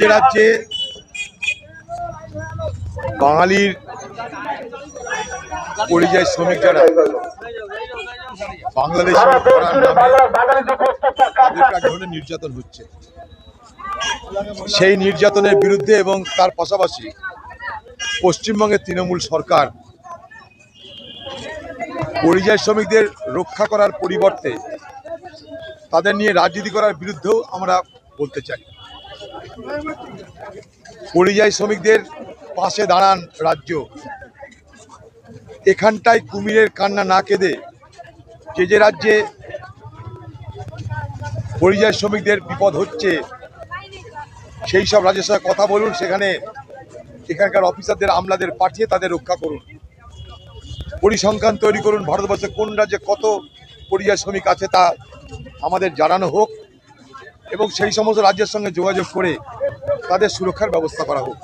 যে রাজ্যে বাঙালির পরিযায়ী শ্রমিক যারা বাংলাদেশে নির্যাতন হচ্ছে। সেই নির্যাতনের বিরুদ্ধে এবং তার পাশাপাশি পশ্চিমবঙ্গের তৃণমূল সরকার পরিযায়ী শ্রমিকদের রক্ষা করার পরিবর্তে তাদের নিয়ে রাজনীতি করার বিরুদ্ধেও আমরা বলতে চাই। পরিযায়ী শ্রমিকদের পাশে দাঁড়ান রাজ্য। এখানটায় কুমিরের কান্না না কেঁদে যে যে রাজ্যে পরিযায়ী শ্রমিকদের বিপদ হচ্ছে, সেই সব রাজ্যের সাথে কথা বলুন, সেখানে এখানকার অফিসারদের, আমলাদের পাঠিয়ে তাদের রক্ষা করুন। পরিসংখ্যান তৈরি করুন, ভারতবর্ষে কোন রাজ্যে কত পরিযায়ী শ্রমিক আছে তা আমাদের জানানো হোক। এবং সেই সমস্ত রাজ্যের সঙ্গে যোগাযোগ করে তাদের সুরক্ষার ব্যবস্থা করা হোক।